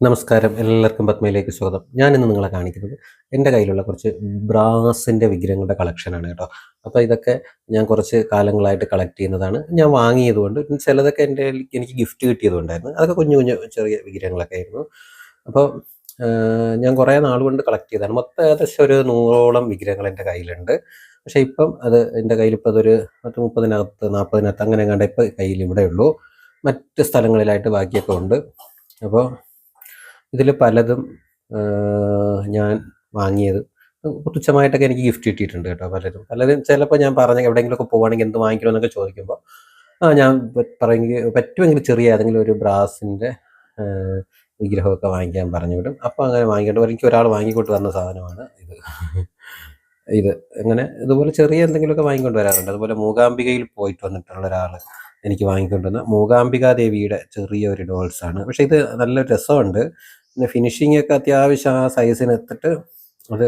നമസ്കാരം. എല്ലാവർക്കും പത്മയിലേക്ക് സ്വാഗതം. ഞാൻ ഇന്ന് നിങ്ങളെ കാണിക്കുന്നത് എന്റെ കയ്യിലുള്ള കുറച്ച് ബ്രാസിന്റെ വിഗ്രഹങ്ങളുടെ കളക്ഷനാണ് കേട്ടോ. അപ്പോൾ ഇതൊക്കെ ഞാൻ കുറച്ച് കാലങ്ങളായിട്ട് കളക്ട് ചെയ്യുന്നതാണ്. ഞാൻ വാങ്ങിയതുകൊണ്ട് ചിലതൊക്കെ എന്റെ എനിക്ക് ഗിഫ്റ്റ് കിട്ടിയതുകൊണ്ടായിരുന്നു അതൊക്കെ കുഞ്ഞു കുഞ്ഞു ചെറിയ വിഗ്രഹങ്ങളൊക്കെ ആയിരുന്നു. അപ്പോൾ ഞാൻ കുറേ നാൾ കൊണ്ട് കളക്ട് ചെയ്തതാണ്. മൊത്തം ഏകദേശം ഒരു നൂറോളം വിഗ്രഹങ്ങൾ എന്റെ കയ്യിലുണ്ട്. പക്ഷേ ഇപ്പം അത് എന്റെ കയ്യിൽ ഇപ്പോൾ അതൊരു പത്ത് മുപ്പതിനകത്ത് നാൽപ്പതിനകത്ത് അങ്ങനെ കണ്ട ഇപ്പോൾ കയ്യിൽ ഇവിടെ ഉള്ളൂ മറ്റ് സ്ഥലങ്ങളിലായിട്ട് ബാക്കിയൊക്കെ ഉണ്ട്. അപ്പോൾ ഇതിൽ പലതും ഞാൻ വാങ്ങിയത്. തുച്ഛമായിട്ടൊക്കെ എനിക്ക് ഗിഫ്റ്റ് കിട്ടിയിട്ടുണ്ട് കേട്ടോ പലരും. പലരും ചിലപ്പോൾ ഞാൻ പറഞ്ഞ എവിടെയെങ്കിലുമൊക്കെ പോവുകയാണെങ്കിൽ എന്ത് വാങ്ങിക്കണം എന്നൊക്കെ ചോദിക്കുമ്പോൾ ഞാൻ പറയുമെങ്കിൽ പറ്റുമെങ്കിൽ ചെറിയ ഏതെങ്കിലും ഒരു ബ്രാസിന്റെ വിഗ്രഹമൊക്കെ വാങ്ങിക്കാൻ പറഞ്ഞു വിടും. അപ്പോൾ അങ്ങനെ വാങ്ങിക്കൊണ്ട്. എനിക്ക് ഒരാൾ വാങ്ങിക്കൊണ്ട് തന്ന സാധനമാണ് ഇത്. ഇത് അങ്ങനെ ഇതുപോലെ ചെറിയ എന്തെങ്കിലുമൊക്കെ വാങ്ങിക്കൊണ്ട് വരാറുണ്ട്. അതുപോലെ മൂകാംബികയിൽ പോയിട്ട് വന്നിട്ടുള്ള ഒരാൾ എനിക്ക് വാങ്ങിക്കൊണ്ടുവന്ന മൂകാംബികാദേവിയുടെ മൂകാംബിക ദേവിയുടെ ചെറിയ ഒരു ഡോൾസാണ്. പക്ഷെ ഇത് നല്ല രസമുണ്ട്. പിന്നെ ഫിനിഷിംഗ് ഒക്കെ അത്യാവശ്യം ആ സൈസിന് എത്തിട്ട് അത്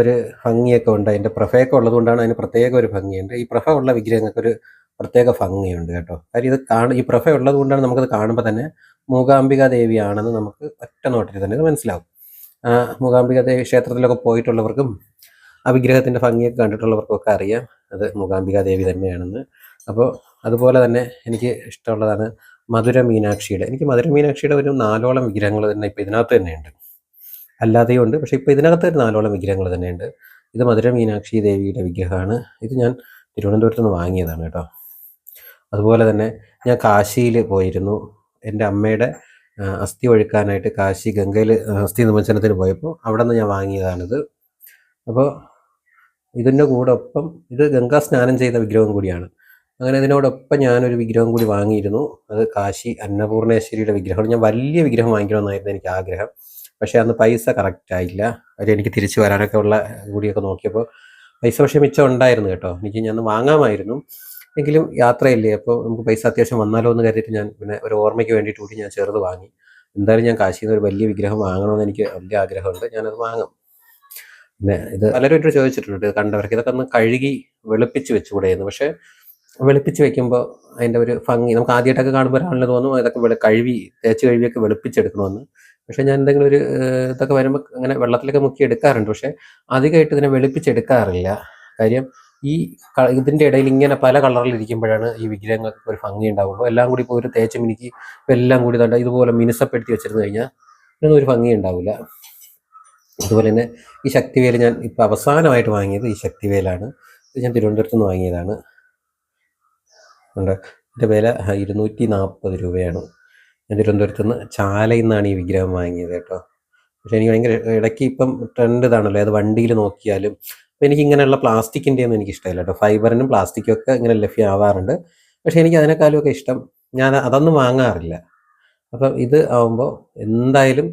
ഒരു ഭംഗിയൊക്കെ ഉണ്ട്. അതിന്റെ പ്രഫയൊക്കെ ഉള്ളതുകൊണ്ടാണ് അതിന് പ്രത്യേക ഒരു ഭംഗിയുണ്ട്. ഈ പ്രഫ ഉള്ള വിഗ്രഹങ്ങൾക്ക് ഒരു പ്രത്യേക ഭംഗിയുണ്ട് കേട്ടോ. കാര്യം ഇത് കാണ ഈ പ്രഫ ഉള്ളത് കൊണ്ടാണ് നമുക്കത് കാണുമ്പോൾ തന്നെ മൂകാംബിക ദേവിയാണെന്ന് നമുക്ക് ഒറ്റ നോട്ടിൽ തന്നെ ഇത് മനസ്സിലാവും. മൂകാംബിക ദേവി ക്ഷേത്രത്തിലൊക്കെ പോയിട്ടുള്ളവർക്കും ആ വിഗ്രഹത്തിന്റെ ഭംഗിയൊക്കെ കണ്ടിട്ടുള്ളവർക്കും ഒക്കെ അറിയാം. അത് മൂകാംബിക ദേവി തന്നെയാണെന്ന്. അപ്പോൾ അതുപോലെ തന്നെ എനിക്ക് ഇഷ്ടമുള്ളതാണ് മധുര മീനാക്ഷിയുടെ എനിക്ക് മധുര മീനാക്ഷിയുടെ ഒരു നാലോളം വിഗ്രഹങ്ങൾ തന്നെ ഇപ്പോൾ ഇതിനകത്ത് തന്നെയുണ്ട്. അല്ലാതെയും ഉണ്ട്. പക്ഷേ ഇപ്പോൾ ഇതിനകത്ത് ഒരു നാലോളം വിഗ്രഹങ്ങൾ തന്നെയുണ്ട്. ഇത് മധുര മീനാക്ഷി ദേവിയുടെ വിഗ്രഹമാണ്. ഇത് ഞാൻ തിരുവനന്തപുരത്ത് നിന്ന് വാങ്ങിയതാണ് കേട്ടോ. അതുപോലെ തന്നെ ഞാൻ കാശിയിൽ പോയിരുന്നു. എന്റെ അമ്മയുടെ അസ്ഥി ഒഴുക്കാനായിട്ട് കാശി ഗംഗയിൽ അസ്ഥി നിമജ്ജനത്തിന് പോയപ്പോൾ അവിടെ നിന്ന് ഞാൻ വാങ്ങിയതാണിത്. അപ്പോൾ ഇതിന്റെ കൂടെ ഒപ്പം ഇത് ഗംഗാ സ്നാനം ചെയ്ത വിഗ്രഹം കൂടിയാണ്. അങ്ങനെ ഇതിനോടൊപ്പം ഞാനൊരു വിഗ്രഹം കൂടി വാങ്ങിയിരുന്നു. അത് കാശി അന്നപൂർണേശ്വരിയുടെ വിഗ്രഹമാണ്. ഞാൻ വലിയ വിഗ്രഹം വാങ്ങിക്കണമെന്നായിരുന്നു എനിക്ക് ആഗ്രഹം. പക്ഷേ അന്ന് പൈസ കറക്റ്റായില്ല അവർ എനിക്ക് തിരിച്ചു വരാനൊക്കെ ഉള്ള കൂടിയൊക്കെ നോക്കിയപ്പോൾ പൈസ പക്ഷേ മിച്ചം ഉണ്ടായിരുന്നു കേട്ടോ. എനിക്ക് ഞാൻ വാങ്ങാമായിരുന്നു. എങ്കിലും യാത്രയില്ലേ അപ്പോൾ നമുക്ക് പൈസ അത്യാവശ്യം വന്നാലോ എന്ന് കരുതിയിട്ട് ഞാൻ പിന്നെ ഒരു ഓർമ്മയ്ക്ക് വേണ്ടിയിട്ട് കൂടി ഞാൻ ചെറുത് വാങ്ങി. എന്തായാലും ഞാൻ കാശിയിൽ നിന്ന് ഒരു വലിയ വിഗ്രഹം വാങ്ങണമെന്ന് എനിക്ക് വലിയ ആഗ്രഹമുണ്ട്. ഞാനത് വാങ്ങും. പിന്നെ ഇത് പലരും എന്നോട് ചോദിച്ചിട്ടുണ്ട് കണ്ടവർക്ക്. ഇതൊക്കെ ഒന്ന് കഴുകി വെളുപ്പിച്ച് വെച്ചുകൂടെയെന്ന്. പക്ഷേ വെളുപ്പിച്ച് വെക്കുമ്പോൾ അതിന്റെ ഒരു ഭംഗി. നമുക്ക് ആദ്യമായിട്ടൊക്കെ കാണുമ്പോൾ ഒരാളിന് തോന്നും ഇതൊക്കെ വെളു കഴുകി തേച്ച് കഴുകിയൊക്കെ വെളുപ്പിച്ചെടുക്കണമെന്ന് പക്ഷേ ഞാൻ എന്തെങ്കിലും ഒരു ഇതൊക്കെ വരുമ്പോൾ അങ്ങനെ വെള്ളത്തിലൊക്കെ മുക്കി എടുക്കാറുണ്ട്. പക്ഷേ അധികമായിട്ട് ഇതിനെ വെളുപ്പിച്ചെടുക്കാറില്ല. കാര്യം ഈ ഇതിന്റെ ഇടയിൽ ഇങ്ങനെ പല കളറിൽ ഇരിക്കുമ്പോഴാണ് ഈ വിഗ്രഹങ്ങൾക്ക് ഒരു ഭംഗി ഉണ്ടാവുള്ളൂ. എല്ലാം കൂടി ഇപ്പോൾ ഒരു തേച്ച് മിനുക്കി എല്ലാം കൂടി തണ്ട ഇതുപോലെ മിനുസപ്പെടുത്തി വെച്ചിരുന്നു കഴിഞ്ഞാൽ ഇതിനൊന്നും ഒരു ഭംഗി ഉണ്ടാവില്ല. അതുപോലെ തന്നെ ഈ ശക്തിവേൽ ഞാൻ ഇപ്പോൾ അവസാനമായിട്ട് വാങ്ങിയത് ഈ ശക്തിവേലാണ്. ഇത് ഞാൻ തിരുവനന്തപുരത്ത് നിന്ന് വാങ്ങിയതാണ്. ഉണ്ട്. ഇതിന്റെ വില ഇരുന്നൂറ്റി നാൽപ്പത് രൂപയാണ്. ഞാൻ തിരുവനന്തപുരത്ത് നിന്ന് ചാലയിൽ നിന്നാണ് ഈ വിഗ്രഹം വാങ്ങിയത് കേട്ടോ. പക്ഷേ എനിക്ക് ഭയങ്കര ഇടയ്ക്ക് ഇപ്പം ട്രെൻഡ് ഇതാണല്ലോ അത് വണ്ടിയിൽ നോക്കിയാലും. അപ്പം എനിക്ക് ഇങ്ങനെയുള്ള പ്ലാസ്റ്റിക്കിന്റെ ഒന്നും എനിക്ക് ഇഷ്ടമില്ല കേട്ടോ. ഫൈബറിനും പ്ലാസ്റ്റിക്കും ഒക്കെ ഇങ്ങനെ ലഭ്യമാവാറുണ്ട്. പക്ഷേ എനിക്ക് അതിനേക്കാളും ഒക്കെ ഇഷ്ടം ഞാൻ അതൊന്നും വാങ്ങാറില്ല. അപ്പം ഇത് ആവുമ്പോൾ എന്തായാലും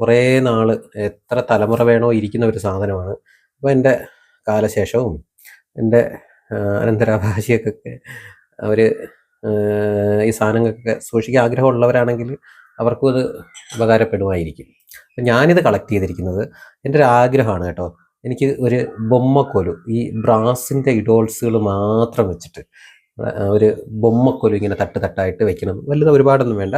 കുറേ നാൾ എത്ര തലമുറ വേണോ ഇരിക്കുന്ന ഒരു സാധനമാണ്. അപ്പോൾ എന്റെ കാലശേഷവും എന്റെ അനന്തരാഭാഷിയൊക്കെ അവർ ഈ സാധനങ്ങളൊക്കെ സൂക്ഷിക്കാൻ ആഗ്രഹമുള്ളവരാണെങ്കിൽ അവർക്കും അത് ഉപകാരപ്പെടുമായിരിക്കും. ഞാനിത് കളക്ട് ചെയ്തിരിക്കുന്നത് എന്റെ ഒരു ആഗ്രഹമാണ് കേട്ടോ. എനിക്ക് ഒരു ബൊമ്മക്കൊലു ഈ ബ്രാസിന്റെ ഇഡോൾസുകൾ മാത്രം വെച്ചിട്ട് ഒരു ബൊമ്മക്കൊലു ഇങ്ങനെ തട്ട് തട്ടായിട്ട് വെക്കണം. വലുത് ഒരുപാടൊന്നും വേണ്ട.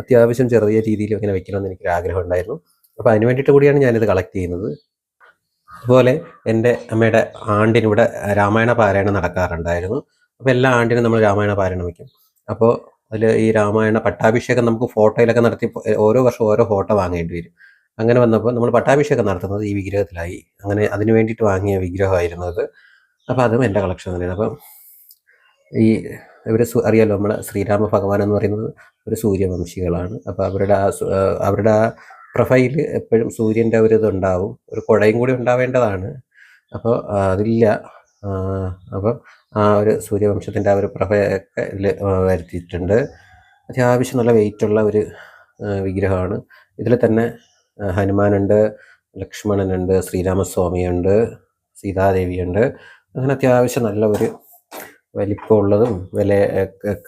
അത്യാവശ്യം ചെറിയ രീതിയിൽ ഇങ്ങനെ വെക്കണം എന്ന് എനിക്കൊരു ആഗ്രഹം ഉണ്ടായിരുന്നു. അപ്പോൾ അതിന് വേണ്ടിയിട്ട് കൂടിയാണ് ഞാനിത് കളക്ട് ചെയ്യുന്നത്. അതുപോലെ എന്റെ അമ്മയുടെ ആണ്ടിനിവിടെ രാമായണ പാരായണം നടക്കാറുണ്ടായിരുന്നു. അപ്പോൾ എല്ലാ ആണ്ടിനും നമ്മൾ രാമായണ പാരായണം വയ്ക്കും അപ്പോൾ അതിൽ ഈ രാമായണ പട്ടാഭിഷേകം നമുക്ക് ഫോട്ടോയിലൊക്കെ നടത്തി ഓരോ വർഷവും ഓരോ ഫോട്ടോ വാങ്ങേണ്ടി വരും. അങ്ങനെ വന്നപ്പോൾ നമ്മൾ പട്ടാഭിഷേകം നടത്തുന്നത് ഈ വിഗ്രഹത്തിലായി. അങ്ങനെ അതിന് വേണ്ടിയിട്ട് വാങ്ങിയ വിഗ്രഹമായിരുന്നു അത് അപ്പോൾ അതും എന്റെ കളക്ഷൻ തന്നെയാണ് അപ്പം ഈ ഇവർ അറിയാലോ നമ്മൾ ശ്രീരാമ ഭഗവാൻ എന്ന് പറയുന്നത് ഒരു സൂര്യവംശികളാണ്. അപ്പോൾ അവരുടെ ആ അവരുടെ ആ പ്രൊഫൈൽ എപ്പോഴും സൂര്യന്റെ ഒരു ഇതുണ്ടാവും. ഒരു കുടയും കൂടി ഉണ്ടാവേണ്ടതാണ്. അപ്പോൾ അതില്ല. അപ്പം ആ ഒരു സൂര്യവംശത്തിന്റെ ആ ഒരു പ്രഭയൊക്കെ വരുത്തിയിട്ടുണ്ട്. അത്യാവശ്യം നല്ല വെയിറ്റുള്ള ഒരു വിഗ്രഹമാണ്. ഇതിൽ തന്നെ ഹനുമാനുണ്ട് ലക്ഷ്മണനുണ്ട് ശ്രീരാമസ്വാമിയുണ്ട് സീതാദേവിയുണ്ട്. അങ്ങനെ അത്യാവശ്യം നല്ല ഒരു വലിപ്പമുള്ളതും വില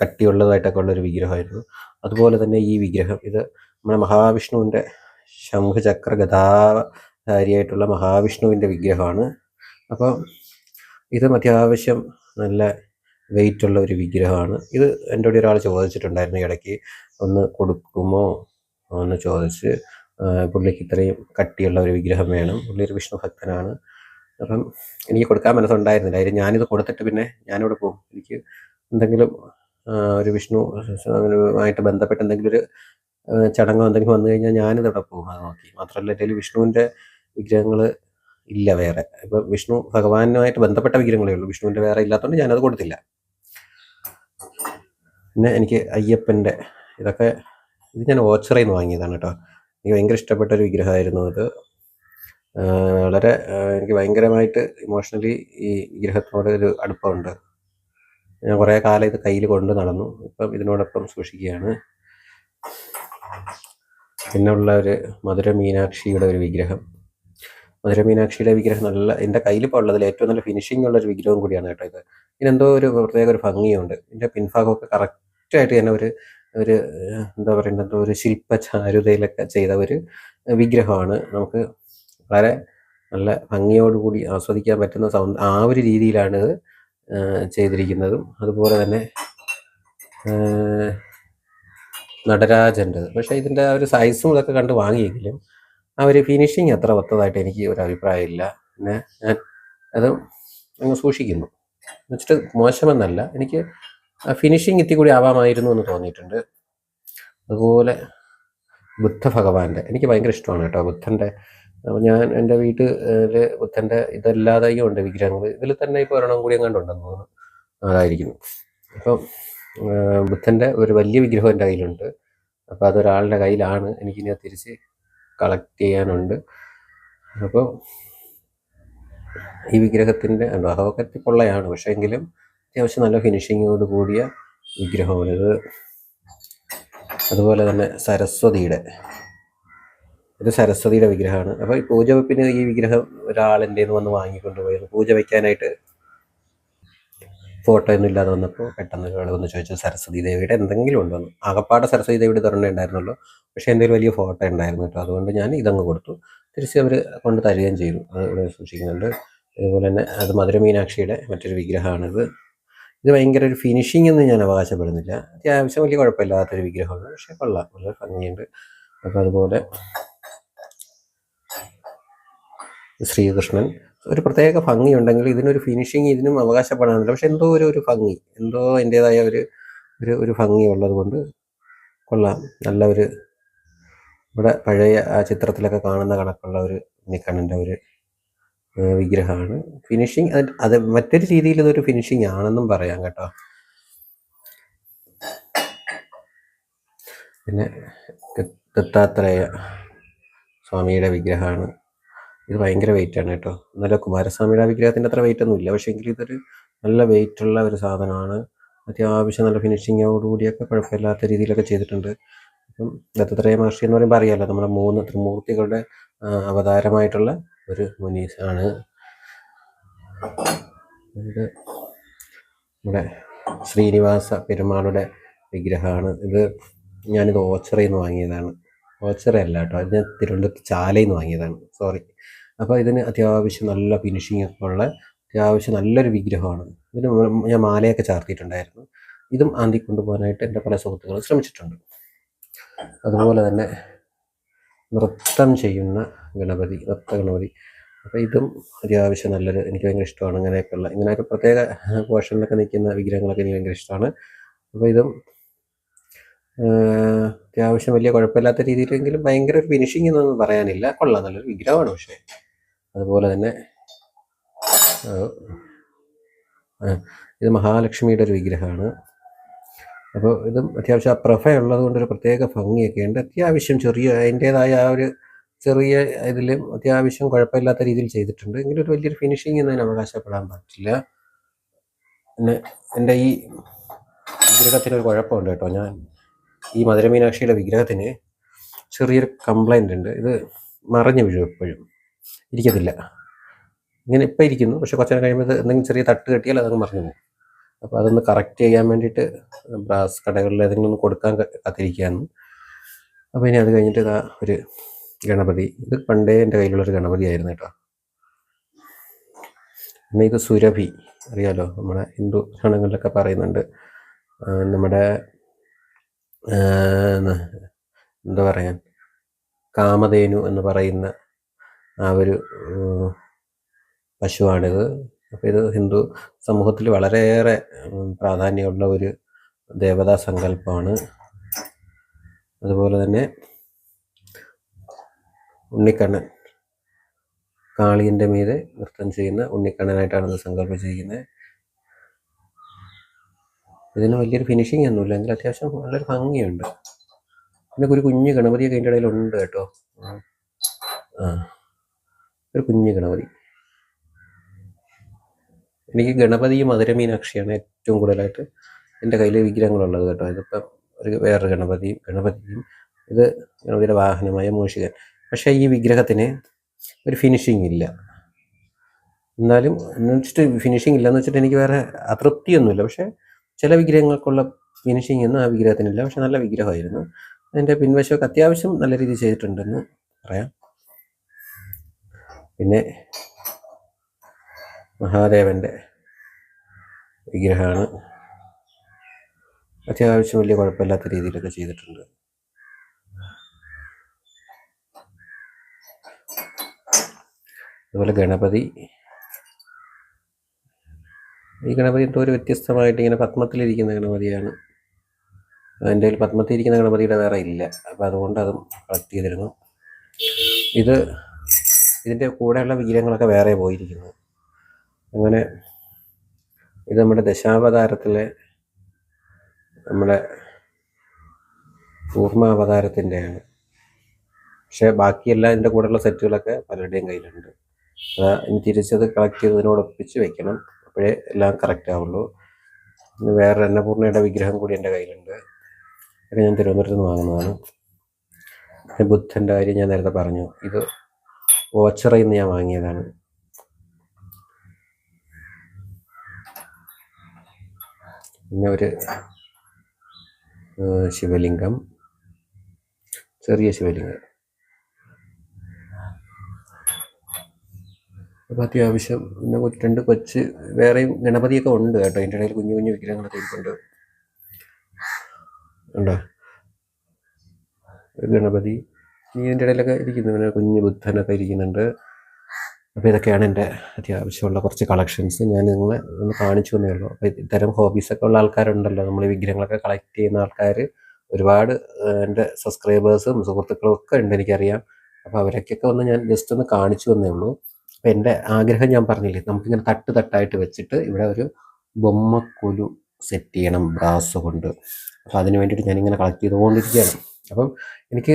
കട്ടിയുള്ളതായിട്ടൊക്കെ ഉള്ളൊരു വിഗ്രഹമായിരുന്നു. അതുപോലെ തന്നെ ഈ വിഗ്രഹം ഇത് നമ്മുടെ മഹാവിഷ്ണുവിന്റെ ശംഖചക്ര ഗതാധാരിയായിട്ടുള്ള മഹാവിഷ്ണുവിന്റെ വിഗ്രഹമാണ്. അപ്പോൾ ഇതും അത്യാവശ്യം നല്ല വെയിറ്റ് ഉള്ള ഒരു വിഗ്രഹമാണ്. ഇത് എന്റെ കൂടെ ഒരാൾ ചോദിച്ചിട്ടുണ്ടായിരുന്നു ഇടയ്ക്ക്. ഒന്ന് കൊടുക്കുമോ? എന്ന് ചോദിച്ച് പുള്ളിക്ക് ഇത്രയും കട്ടിയുള്ള ഒരു വിഗ്രഹം വേണം. പുള്ളി ഒരു വിഷ്ണു ഭക്തനാണ്. അപ്പം എനിക്ക് കൊടുക്കാൻ മനസ്സുണ്ടായിരുന്നില്ല. അതിന് ഞാനിത് കൊടുത്തിട്ട് പിന്നെ ഞാനിവിടെ പോകും. എനിക്ക് എന്തെങ്കിലും ഒരു വിഷ്ണു ആയിട്ട് ബന്ധപ്പെട്ട് എന്തെങ്കിലും ഒരു ചടങ്ങോ എന്തെങ്കിലും വന്നു കഴിഞ്ഞാൽ ഞാനിതവിടെ പോകും. അത് നോക്കി. മാത്രമല്ല എന്റെ വിഷ്ണുവിന്റെ വിഗ്രഹങ്ങൾ ഇല്ല വേറെ. ഇപ്പം വിഷ്ണു ഭഗവാനുമായിട്ട് ബന്ധപ്പെട്ട വിഗ്രഹങ്ങളേ ഉള്ളൂ. വിഷ്ണുവിന്റെ വേറെ ഇല്ലാത്തതുകൊണ്ട് ഞാനത് കൊടുത്തില്ല. പിന്നെ എനിക്ക് അയ്യപ്പന്റെ ഇതൊക്കെ ഇത് ഞാൻ ഓച്ചറയിൽ നിന്ന് വാങ്ങിയതാണ് കേട്ടോ. എനിക്ക് ഭയങ്കര ഇഷ്ടപ്പെട്ട ഒരു വിഗ്രഹമായിരുന്നു അത്. വളരെ എനിക്ക് ഭയങ്കരമായിട്ട് ഇമോഷണലി ഈ വിഗ്രഹത്തിനോട് ഒരു അടുപ്പമുണ്ട്. ഞാൻ കുറേ കാലം ഇത് കയ്യിൽ കൊണ്ട് നടന്നു. ഇപ്പം ഇതിനോടൊപ്പം സൂക്ഷിക്കുകയാണ്. പിന്നെ ഉള്ള ഒരു മധുര മീനാക്ഷിയുടെ ഒരു വിഗ്രഹം. മധുര മീനാക്ഷിയുടെ വിഗ്രഹം നല്ല എന്റെ കയ്യിൽ ഇപ്പോൾ ഉള്ളതിൽ ഏറ്റവും നല്ല ഫിനിഷിംഗ് ഉള്ള ഒരു വിഗ്രഹം കൂടിയാണ് കേട്ടോ ഇത്. ഇതിനെന്തോ ഒരു പ്രത്യേക ഒരു ഭംഗിയുണ്ട്. ഇതിന്റെ പിൻഭാഗമൊക്കെ കറക്റ്റായിട്ട് തന്നെ ഒരു ഒരു എന്താ പറയുക എന്തോ ഒരു ശില്പചാരുതയിലൊക്കെ ചെയ്ത ഒരു വിഗ്രഹമാണ്. നമുക്ക് വളരെ നല്ല ഭംഗിയോടുകൂടി ആസ്വദിക്കാൻ പറ്റുന്ന സൗണ്ട് ആ ഒരു രീതിയിലാണ് ഇത് ചെയ്തിരിക്കുന്നതും. അതുപോലെ തന്നെ നടരാജന്റെത് പക്ഷേ ഇതിന്റെ ആ ഒരു സൈസും ഇതൊക്കെ കണ്ട് വാങ്ങിയെങ്കിലും ആ ഒരു ഫിനിഷിങ് അത്ര വത്തതായിട്ട് എനിക്ക് ഒരു അഭിപ്രായമില്ല. പിന്നെ ഞാൻ അത് അങ്ങ് സൂക്ഷിക്കുന്നു. വെച്ചിട്ട് മോശമെന്നല്ല എനിക്ക് ആ ഫിനിഷിങ് ഇത്തി കൂടി ആവാമായിരുന്നു എന്ന് തോന്നിയിട്ടുണ്ട്. അതുപോലെ ബുദ്ധ ഭഗവാന്റെ എനിക്ക് ഭയങ്കര ഇഷ്ടമാണ് കേട്ടോ ബുദ്ധന്റെ ഞാൻ എന്റെ വീട്ടിൽ ബുദ്ധന്റെ ഇതല്ലാതെയും ഉണ്ട് വിഗ്രഹങ്ങൾ. ഇതിൽ തന്നെ ഇപ്പോൾ ഒരെണ്ണം കൂടി എങ്ങാണ്ട് ഉണ്ടെന്ന് തോന്നുന്നു. അതായിരിക്കുന്നു. അപ്പം ബുദ്ധന്റെ ഒരു വലിയ വിഗ്രഹം എന്റെ കയ്യിലുണ്ട്. അപ്പോൾ അതൊരാളുടെ കയ്യിലാണ് എനിക്കിനി തിരിച്ച് കളക്ട് ചെയ്യാനുണ്ട്. അപ്പോൾ ഈ വിഗ്രഹത്തിന്റെ അഹോക്കത്തി പൊള്ളയാണ്. പക്ഷേ എങ്കിലും അത്യാവശ്യം നല്ല ഫിനിഷിങ്ങോട് കൂടിയ വിഗ്രഹമാണ് ഇത്. അതുപോലെ തന്നെ സരസ്വതിയുടെ. ഇത് സരസ്വതിയുടെ വിഗ്രഹമാണ്. അപ്പോൾ ഈ പൂജ വെപ്പിന് ഈ വിഗ്രഹം ഒരാളിന്റെ വന്ന് വാങ്ങിക്കൊണ്ട് പോയിരുന്നു പൂജ വയ്ക്കാനായിട്ട് ഫോട്ടോ ഒന്നും ഇല്ലാതെ വന്നപ്പോൾ പെട്ടെന്ന് ഒരാൾ വന്ന് ചോദിച്ചു സരസ്വതി ദേവിയുടെ എന്തെങ്കിലും ഉണ്ടോ? ആകപ്പാടെ സരസ്വതി ദേവിയുടെ തുറന്നേ ഉണ്ടായിരുന്നല്ലോ. പക്ഷേ എന്തെങ്കിലും വലിയ ഫോട്ടോ ഉണ്ടായിരുന്നു കേട്ടോ. അതുകൊണ്ട് ഞാൻ ഇതങ്ങ് കൊടുത്തു. തിരിച്ച് അവർ കൊണ്ട് തരികയും ചെയ്തു. അത് ഇവിടെ സൂക്ഷിക്കുന്നുണ്ട്. അതുപോലെ തന്നെ അത് മധുര മീനാക്ഷിയുടെ മറ്റൊരു വിഗ്രഹമാണിത്. ഇത് ഭയങ്കര ഒരു ഫിനിഷിംഗ് എന്ന് ഞാൻ അവകാശപ്പെടുന്നില്ല. അത്യാവശ്യം വലിയ കുഴപ്പമില്ലാത്തൊരു വിഗ്രഹമാണ്. പക്ഷേ കൊള്ളാം. വളരെ ഭംഗിയുണ്ട്. അപ്പോൾ അതുപോലെ ശ്രീകൃഷ്ണൻ ഒരു പ്രത്യേക ഭംഗി ഉണ്ടെങ്കിൽ ഇതിനൊരു ഫിനിഷിങ് ഇതിനും അവകാശപ്പെടാനില്ല. പക്ഷെ എന്തോ ഒരു ഒരു ഭംഗി എന്തോ എന്റേതായ ഒരു ഒരു ഒരു ഭംഗി ഉള്ളത് കൊണ്ട് കൊള്ളാം. നല്ല ഒരു ഇവിടെ പഴയ ആ ചിത്രത്തിലൊക്കെ കാണുന്ന കണക്കുള്ള ഒരു ഉണ്ണിക്കണ്ണന്റെ ഒരു വിഗ്രഹമാണ്. ഫിനിഷിങ് അത് മറ്റൊരു രീതിയിൽ ഇതൊരു ഫിനിഷിങ് ആണെന്നും പറയാം കേട്ടോ. പിന്നെ ദത്താത്രേയ സ്വാമിയുടെ വിഗ്രഹമാണ്. ഇത് ഭയങ്കര വെയിറ്റ് ആണ് കേട്ടോ. എന്നാലും കുമാരസ്വാമിയുടെ വിഗ്രഹത്തിന്റെ അത്ര വെയിറ്റ് ഒന്നും ഇല്ല പക്ഷേ എങ്കിൽ ഇതൊരു നല്ല വെയിറ്റ് ഉള്ള ഒരു സാധനമാണ്. അത്യാവശ്യം നല്ല ഫിനിഷിങ്ങോടുകൂടിയൊക്കെ കുഴപ്പമില്ലാത്ത രീതിയിലൊക്കെ ചെയ്തിട്ടുണ്ട്. അപ്പം ദത്താത്രേയ മഹർഷി എന്ന് പറയുമ്പോൾ അറിയാമല്ലോ നമ്മുടെ മൂന്ന് ത്രിമൂർത്തികളുടെ അവതാരമായിട്ടുള്ള ഒരു മുനീസാണ്. ഇത് നമ്മുടെ ശ്രീനിവാസ പെരുമാളുടെ വിഗ്രഹമാണ്. ഇത് ഞാനിത് ഓച്ചറയിൽ നിന്ന് വാങ്ങിയതാണ്. ഓച്ചറ അല്ല കേട്ടോ. ഇത് ഞാൻ തിരുവനന്തപുരത്ത് ചാലയിൽ നിന്ന് വാങ്ങിയതാണ്. സോറി അപ്പോൾ ഇതിന് അത്യാവശ്യം നല്ല ഫിനിഷിംഗ് ഒക്കെ ഉള്ള അത്യാവശ്യം നല്ലൊരു വിഗ്രഹമാണ്. ഇതിന് ഞാൻ മാലയൊക്കെ ചാർത്തിയിട്ടുണ്ടായിരുന്നു. ഇതും ആന്തി കൊണ്ടുപോകാനായിട്ട് എന്റെ പല സുഹൃത്തുക്കളും ശ്രമിച്ചിട്ടുണ്ട്. അതുപോലെ തന്നെ നൃത്തം ചെയ്യുന്ന ഗണപതി നൃത്ത ഗണപതി. അപ്പോൾ ഇതും അത്യാവശ്യം നല്ലൊരു എനിക്ക് ഭയങ്കര ഇഷ്ടമാണ്. ഇങ്ങനെയൊക്കെയുള്ള ഇങ്ങനെയൊക്കെ പ്രത്യേക പോർഷനിലൊക്കെ നിൽക്കുന്ന വിഗ്രഹങ്ങളൊക്കെ എനിക്ക് ഭയങ്കര ഇഷ്ടമാണ്. അപ്പോൾ ഇതും അത്യാവശ്യം വലിയ കുഴപ്പമില്ലാത്ത രീതിയിലെങ്കിലും ഭയങ്കര ഒരു ഫിനിഷിംഗ് എന്നൊന്നും പറയാനില്ല. കൊള്ളാം നല്ലൊരു വിഗ്രഹമാണ് പക്ഷേ. അതുപോലെ തന്നെ ഇത് മഹാലക്ഷ്മിയുടെ ഒരു വിഗ്രഹമാണ്. അപ്പോൾ ഇതും അത്യാവശ്യം ആ പ്രഫ ഉള്ളത് കൊണ്ട് ഒരു പ്രത്യേക ഭംഗിയൊക്കെ ഉണ്ട്. അത്യാവശ്യം ചെറിയ അതിന്റേതായ ആ ഒരു ചെറിയ ഇതിലും അത്യാവശ്യം കുഴപ്പമില്ലാത്ത രീതിയിൽ ചെയ്തിട്ടുണ്ട്. എങ്കിലും ഒരു വലിയൊരു ഫിനിഷിംഗ് എന്നതിന് അവകാശപ്പെടാൻ പറ്റില്ല. പിന്നെ എന്റെ ഈ വിഗ്രഹത്തിനൊരു കുഴപ്പമുണ്ട് കേട്ടോ. ഞാൻ ഈ മധുരമീനാക്ഷിയുടെ വിഗ്രഹത്തിന് ചെറിയൊരു കംപ്ലൈന്റ് ഉണ്ട്. ഇത് മറഞ്ഞു വീഴും എപ്പോഴും. ഇരിക്കത്തില്ല. ഇങ്ങനെ ഇപ്പം ഇരിക്കുന്നു. പക്ഷെ കുറച്ചു നേരം കഴിയുമ്പോൾ എന്തെങ്കിലും ചെറിയ തട്ട് കെട്ടിയാൽ അതങ്ങ് മറിഞ്ഞു പോകും. അപ്പോൾ അതൊന്ന് കറക്റ്റ് ചെയ്യാൻ വേണ്ടിയിട്ട് ബ്രാസ് കടകളിൽ ഏതെങ്കിലും ഒന്ന് കൊടുക്കാൻ കാത്തിരിക്കുകയാണ്. അപ്പോൾ ഇനി അത് കഴിഞ്ഞിട്ട് ഇതാ ഒരു ഗണപതി. ഇത് പണ്ടേ എന്റെ കയ്യിലുള്ളൊരു ഗണപതി ആയിരുന്നു കേട്ടോ. പിന്നെ ഇത് സുരഭി. അറിയാലോ നമ്മുടെ ഹിന്ദു ഗണങ്ങളിലൊക്കെ പറയുന്നുണ്ട്. നമ്മുടെ എന്താ പറയാൻ കാമധേനു എന്ന് പറയുന്ന ആ ഒരു പശുവാണിത്. അപ്പോൾ ഇത് ഹിന്ദു സമൂഹത്തിൽ വളരെയേറെ പ്രാധാന്യമുള്ള ഒരു ദേവതാ സങ്കല്പമാണ്. അതുപോലെ തന്നെ ഉണ്ണിക്കണ്ണൻ കാളിയന്റെ മീതെ നൃത്തം ചെയ്യുന്ന ഉണ്ണിക്കണ്ണനായിട്ടാണ് ഇത് സങ്കല്പിച്ചിരിക്കുന്നത്. ഇതിന് വലിയൊരു ഫിനിഷിംഗ് ഒന്നുമില്ല. എങ്കിൽ അത്യാവശ്യം നല്ലൊരു ഭംഗിയുണ്ട്. പിന്നെ ഒരു കുഞ്ഞ് ഗണപതിയൊക്കെ അതിന്റെ ഇടയിലുണ്ട് കേട്ടോ. ആ. ഒരു കുഞ്ഞ് ഗണപതി. എനിക്ക് ഗണപതി മധുരമീനാക്ഷിയാണ് ഏറ്റവും കൂടുതലായിട്ട് എന്റെ കയ്യിൽ വിഗ്രഹങ്ങളുള്ളത് കേട്ടോ. ഇതിപ്പം ഒരു വേറൊരു ഗണപതിയും ഗണപതിയും. ഇത് ഗണപതിയുടെ വാഹനമായ മൂഷികൻ. പക്ഷേ ഈ വിഗ്രഹത്തിന് ഒരു ഫിനിഷിംഗ് ഇല്ല. എന്നാലും എന്ന് വെച്ചിട്ട് ഫിനിഷിംഗ് വെച്ചിട്ട് എനിക്ക് വേറെ അതൃപ്തിയൊന്നുമില്ല. പക്ഷേ ചില വിഗ്രഹങ്ങൾക്കുള്ള ഫിനിഷിംഗ് ഒന്നും ആ വിഗ്രഹത്തിനില്ല. പക്ഷെ നല്ല വിഗ്രഹമായിരുന്നു. അതിന്റെ പിൻവശമൊക്കെ അത്യാവശ്യം നല്ല രീതിയിൽ ചെയ്തിട്ടുണ്ടെന്ന് പറയാം. പിന്നെ മഹാദേവന്റെ വിഗ്രഹമാണ്. അത്യാവശ്യം വലിയ കുഴപ്പമില്ലാത്ത രീതിയിലൊക്കെ ചെയ്തിട്ടുണ്ട്. അതുപോലെ ഗണപതി ഈ ഗണപതി ഒരു വ്യത്യസ്തമായിട്ട് ഇങ്ങനെ പത്മത്തിലിരിക്കുന്ന ഗണപതിയാണ്. എന്റെ കയ്യിൽ പത്മത്തിലിരിക്കുന്ന ഗണപതിയുടെ വേറെ ഇല്ല. അപ്പോൾ അതുകൊണ്ട് അതും കളക്ട് ചെയ്തിരുന്നു. ഇത് ഇതിന്റെ കൂടെയുള്ള വിഗ്രഹങ്ങളൊക്കെ വേറെ പോയിരിക്കുന്നു. അങ്ങനെ ഇത് നമ്മുടെ ദശാവതാരത്തിലെ നമ്മുടെ പൂർണാവതാരത്തിന്റെയാണ് പക്ഷേ ബാക്കിയെല്ലാം ഇതിന്റെ കൂടെയുള്ള സെറ്റുകളൊക്കെ പലരുടെയും കയ്യിലുണ്ട്. അതാ ഇനി തിരിച്ചത് കളക്ട് ചെയ്തതിനോടൊപ്പിച്ച് വെക്കണം. അപ്പോഴേ എല്ലാം കറക്റ്റ് ആവുള്ളൂ. പിന്നെ വേറെ അന്നപൂർണയുടെ വിഗ്രഹം കൂടി എന്റെ കയ്യിലുണ്ട്. അത് ഞാൻ തിരുവനന്തപുരത്ത് നിന്ന് വാങ്ങുന്നതാണ്. ബുദ്ധന്റെ കാര്യം ഞാൻ നേരത്തെ പറഞ്ഞു. ഇത് ഓച്ചറയിൽ നിന്ന് ഞാൻ വാങ്ങിയതാണ്. പിന്നെ ഒരു ശിവലിംഗം. ചെറിയ ശിവലിംഗം. അപ്പോൾ അത്യാവശ്യം പിന്നെ രണ്ട് കൊച്ച് വേറെയും ഗണപതിയൊക്കെ ഉണ്ട് കേട്ടോ. അതിന്റെ ഇടയിൽ കുഞ്ഞു കുഞ്ഞു വിഗ്രഹങ്ങളൊക്കെ ഇരിപ്പുണ്ട്. ഉണ്ടോ? ഗണപതി. ഇതിന്റെ ഇടയിലൊക്കെ ഇരിക്കുന്നു. പിന്നെ കുഞ്ഞു ബുദ്ധനൊക്കെ ഇരിക്കുന്നുണ്ട്. അപ്പോൾ ഇതൊക്കെയാണ് എന്റെ അത്യാവശ്യമുള്ള കുറച്ച് കളക്ഷൻസ്. ഞാൻ നിങ്ങളെ ഒന്ന് കാണിച്ചു തന്നേ ഉള്ളൂ. അപ്പോൾ ഇത്തരം ഹോബീസൊക്കെ ഉള്ള ആൾക്കാരുണ്ടല്ലോ. നമ്മൾ ഈ വിഗ്രഹങ്ങളൊക്കെ കളക്ട് ചെയ്യുന്ന ആൾക്കാർ ഒരുപാട് എന്റെ സബ്സ്ക്രൈബേഴ്സും സുഹൃത്തുക്കളും ഒക്കെ ഉണ്ട് എനിക്കറിയാം. അപ്പോൾ അവരൊക്കെ ഒന്ന് ഞാൻ ജസ്റ്റ് ഒന്ന് കാണിച്ചു തന്നേ ഉള്ളൂ. അപ്പോൾ എന്റെ ആഗ്രഹം ഞാൻ പറഞ്ഞില്ലേ നമുക്കിങ്ങനെ തട്ട് തട്ടായിട്ട് വെച്ചിട്ട് ഇവിടെ ഒരു ബൊമ്മക്കൊലു സെറ്റ് ചെയ്യണം ബ്രാസ് കൊണ്ട്. അപ്പോൾ അതിന് വേണ്ടിയിട്ട് ഞാനിങ്ങനെ കളക്ട് ചെയ്തുകൊണ്ടിരിക്കുകയാണ്. അപ്പം എനിക്ക്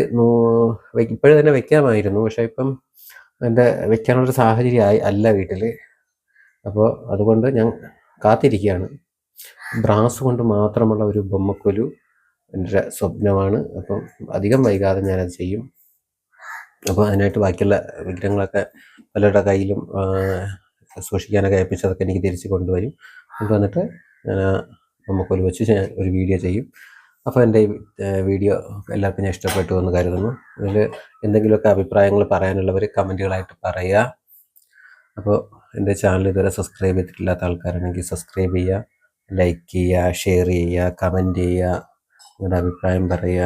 ഇപ്പോഴും തന്നെ വെക്കാമായിരുന്നു. പക്ഷേ ഇപ്പം എന്റെ വെക്കാനുള്ളൊരു സാഹചര്യം ആയി അല്ല വീട്ടിൽ അപ്പോൾ അതുകൊണ്ട് ഞാൻ കാത്തിരിക്കുകയാണ്. ബ്രാസ് കൊണ്ട് മാത്രമുള്ള ഒരു ബൊമ്മക്കൊലു എന്റെ സ്വപ്നമാണ്. അപ്പം അധികം വൈകാതെ ഞാനത് ചെയ്യും. അപ്പോൾ അതിനായിട്ട് ബാക്കിയുള്ള വിഗ്രഹങ്ങളൊക്കെ പലരുടെ കയ്യിലും സൂക്ഷിക്കാനൊക്കെ ഏൽപ്പിച്ചതൊക്കെ എനിക്ക് തിരിച്ച് കൊണ്ടുവരും. കൊണ്ടുവന്നിട്ട് ഞാൻ നമുക്കൊരു വെച്ച് ഞാൻ ഒരു വീഡിയോ ചെയ്യും. അപ്പോൾ എന്റെ വീഡിയോ എല്ലാവർക്കും ഞാൻ ഇഷ്ടപ്പെട്ടു എന്ന് കരുതുന്നു. അതിൽ എന്തെങ്കിലുമൊക്കെ അഭിപ്രായങ്ങൾ പറയാനുള്ളവർ കമന്റുകളായിട്ട് പറയുക. അപ്പോൾ എന്റെ ചാനൽ ഇതുവരെ സബ്സ്ക്രൈബ് ചെയ്തിട്ടില്ലാത്ത ആൾക്കാരാണെങ്കിൽ സബ്സ്ക്രൈബ് ചെയ്യുക ലൈക്ക് ചെയ്യുക ഷെയർ ചെയ്യുക കമന്റ് ചെയ്യുക നിങ്ങളുടെ അഭിപ്രായം പറയുക.